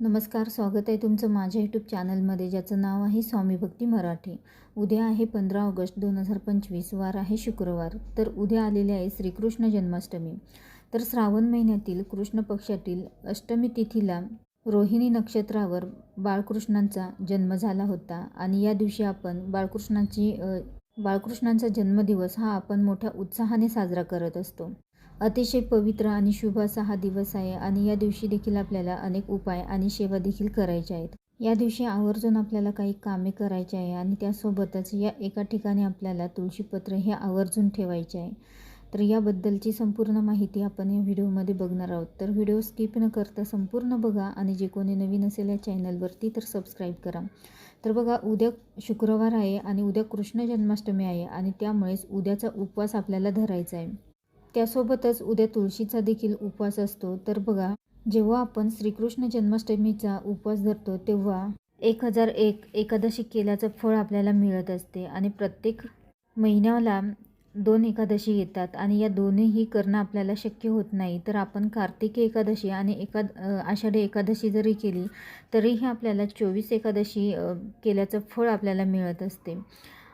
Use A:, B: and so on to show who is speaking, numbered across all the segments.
A: नमस्कार स्वागत आहे तुमचं माझ्या यूट्यूब चॅनलमध्ये ज्याचं नाव आहे स्वामी भक्ती मराठी. उद्या आहे पंधरा ऑगस्ट दोन हजार पंचवीस वार आहे शुक्रवार. तर उद्या आलेले आहे श्रीकृष्ण जन्माष्टमी. तर श्रावण महिन्यातील कृष्ण पक्षातील अष्टमी तिथीला रोहिणी नक्षत्रावर बाळकृष्णांचा जन्म झाला होता. आणि या दिवशी आपण बाळकृष्णाची बाळकृष्णांचा जन्मदिवस हा आपण मोठ्या उत्साहाने साजरा करत असतो. अतिशय पवित्र आणि शुभ असा हा दिवस आहे आणि या दिवशी देखील आपल्याला अनेक उपाय आणि सेवा देखील करायच्या आहेत. या दिवशी आवर्जून आपल्याला काही कामे करायची आहे आणि त्यासोबतच या एका ठिकाणी आपल्याला तुळशीपत्र हे आवर्जून ठेवायचे आहे. तर याबद्दलची संपूर्ण माहिती आपण या व्हिडिओमध्ये बघणार आहोत. तर व्हिडिओ स्किप न करता संपूर्ण बघा आणि जे कोणी नवीन असेल या चॅनलवरती तर सबस्क्राईब करा. तर बघा उद्या शुक्रवार आहे आणि उद्या कृष्ण जन्माष्टमी आहे आणि त्यामुळेच उद्याचा उपवास आपल्याला धरायचा आहे. त्यासोबतच उद्या तुळशीचा देखील उपवास असतो. तर बघा जेव्हा आपण श्रीकृष्ण जन्माष्टमीचा उपवास धरतो तेव्हा एक हजार एक एकादशी केल्याचं फळ आपल्याला मिळत असते आणि प्रत्येक महिन्याला दोन एकादशी येतात आणि या दोन्हीही करणं आपल्याला शक्य होत नाही. तर आपण कार्तिकी एकादशी आणि एका आषाढी एकादशी जरी केली तरीही आपल्याला चोवीस एकादशी केल्याचं फळ आपल्याला मिळत असते.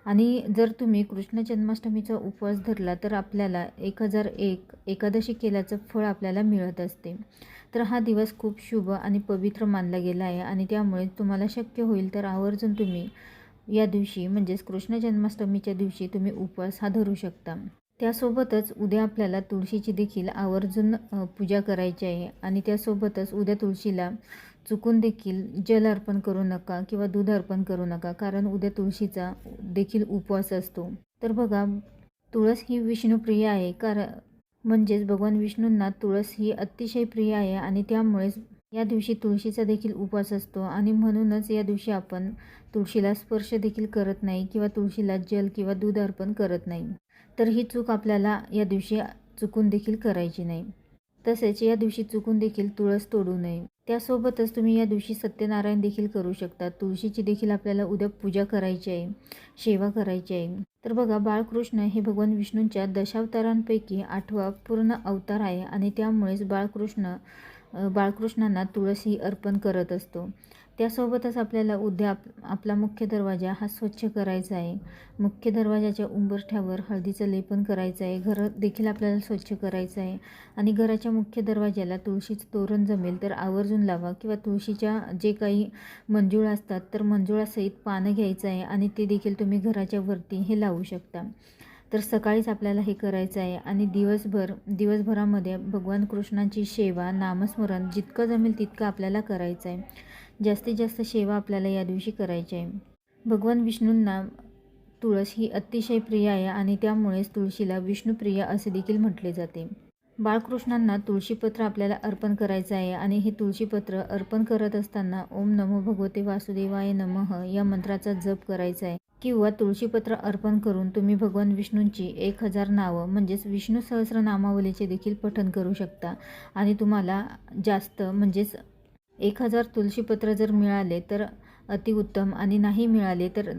A: आणि जर तुम्ही कृष्ण जन्माष्टमीचा उपवास धरला तर आपल्याला एक हजार एक एकादशी केल्याचं फळ आपल्याला मिळत असते. तर हा दिवस खूप शुभ आणि पवित्र मानला गेला आहे आणि त्यामुळे तुम्हाला शक्य होईल तर आवर्जून तुम्ही या दिवशी म्हणजेच कृष्ण जन्माष्टमीच्या दिवशी तुम्ही उपवास हा धरू शकता. त्यासोबतच उद्या आपल्याला तुळशीची देखील आवर्जून पूजा करायची आहे आणि त्यासोबतच उद्या तुळशीला चुकून देखील जल अर्पण करू नका किंवा दूध अर्पण करू नका कारण उद्या तुळशीचा देखील उपवास असतो. तर बघा तुळस ही विष्णुप्रिय आहे कारण म्हणजेच भगवान विष्णूंना तुळस ही अतिशय प्रिय आहे आणि त्यामुळेच या दिवशी तुळशीचा देखील उपवास असतो आणि म्हणूनच या दिवशी आपण तुळशीला स्पर्श देखील करत नाही किंवा तुळशीला जल किंवा दूध अर्पण करत नाही. तर ही चूक आपल्याला या दिवशी चुकून देखील करायची नाही. तसेच या दिवशी चुकून देखील तुळस तोडू नये. त्यासोबतच तुम्ही या दिवशी सत्यनारायण देखील करू शकता. तुळशीची देखील आपल्याला उद्या पूजा करायची आहे सेवा करायची आहे. तर बघा बाळकृष्ण हे भगवान विष्णूंच्या दशावतारांपैकी आठवा पूर्ण अवतार आहे आणि त्यामुळेच बाळकृष्ण बाळकृष्णांना तुळशी अर्पण करत असतो. त्यासोबतच आपल्याला उद्या आप आपला मुख्य दरवाजा हा स्वच्छ करायचा आहे. मुख्य दरवाजाच्या उंबरठ्यावर हळदीचं लेपन करायचं आहे. घर देखील आपल्याला स्वच्छ करायचं आहे. आणि घराच्या मुख्य दरवाजाला तुळशीचं तोरण जमेल तर आवर्जून लावा किंवा तुळशीच्या जे काही मंजुळा असतात तर मंजुळासहित पानं घ्यायचं आहे आणि ते देखील तुम्ही घराच्या वरती हे लावू शकता. तर सकाळीच आपल्याला हे करायचं आहे. आणि दिवसभर दिवसभरामध्ये भगवान कृष्णांची सेवा नामस्मरण जितकं जमेल तितकं आपल्याला करायचं आहे. जास्तीत जास्त सेवा आपल्याला या दिवशी करायची आहे. भगवान विष्णूंना तुळस ही अतिशय प्रिय आहे आणि त्यामुळेच तुळशीला विष्णुप्रिय असे देखील म्हटले जाते. बाळकृष्णांना तुळशीपत्र आपल्याला अर्पण करायचं आहे आणि हे तुळशीपत्र अर्पण करत असताना ओम नमो भगवते वासुदेवाय नमः या मंत्राचा जप करायचा आहे. किंवा तुळशीपत्र अर्पण करून तुम्ही भगवान विष्णूंची एक हजार नावं म्हणजेच विष्णू सहस्र नामावलीचे देखील पठन करू शकता. आणि तुम्हाला जास्त म्हणजेच एक हजार तुळशीपत्र जर मिळाले तर अतिउत्तम आणि नाही मिळाले तर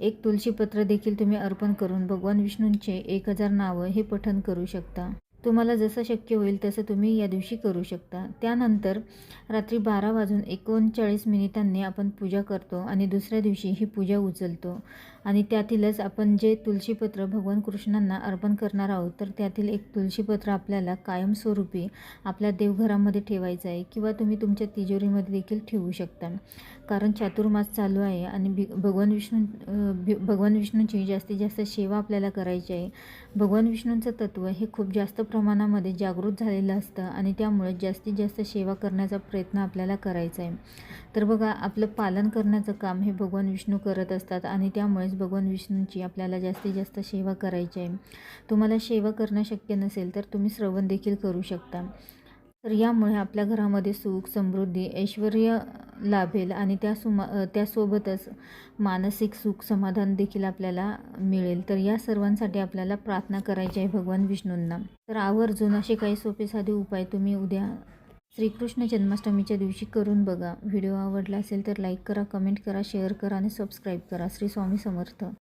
A: एक तुळशीपत्र देखील तुम्ही अर्पण करून भगवान विष्णूंचे एक हजार नावं हे पठन करू शकता. तुम्हाला जसं शक्य होईल तसं तुम्ही या दिवशी करू शकता. त्यानंतर रात्री बारा वाजून एकोणचाळीस मिनिटांनी आपण पूजा करतो आणि दुसऱ्या दिवशी ही पूजा उचलतो. आणि त्यातीलच आपण जे तुळशीपत्र भगवान कृष्णांना अर्पण करणार आहोत तर त्यातील एक तुळशीपत्र आपल्याला कायमस्वरूपी आपल्या देवघरामध्ये ठेवायचं आहे किंवा तुम्ही तुमच्या तिजोरीमध्ये देखील ठेवू शकता. कारण चातुर्मास चालू आहे आणि भि भगवान विष्णू भि- भगवान विष्णूंची जास्तीत जास्त सेवा आपल्याला करायची आहे. भगवान विष्णूंचं तत्त्व हे खूप जास्त प्रमाणामध्ये जागृत झालेलं असतं आणि त्यामुळे जास्तीत जास्त सेवा करण्याचा प्रयत्न आपल्याला करायचा आहे. तर बघा आपलं पालन करण्याचं काम हे भगवान विष्णू करत असतात आणि त्यामुळेच भगवान विष्णूंची आपल्याला जास्तीत जास्त सेवा करायची आहे. तुम्हाला सेवा करणं शक्य नसेल तर तुम्ही श्रवण देखील करू शकता. तर यामुळे आपल्या घरामध्ये सुख समृद्धी ऐश्वर लाभेल आणि त्या सुमा त्यासोबतच मानसिक सुख समाधान देखील आपल्याला मिळेल. तर या सर्वांसाठी आपल्याला प्रार्थना करायची आहे भगवान विष्णूंना. तर आवर्जून असे काही सोपे साधे उपाय तुम्ही उद्या श्रीकृष्ण जन्माष्टमीच्या दिवशी करून बघा. व्हिडिओ आवडला असेल तर लाईक करा कमेंट करा शेअर करा आणि सबस्क्राईब करा. श्री स्वामी समर्थ.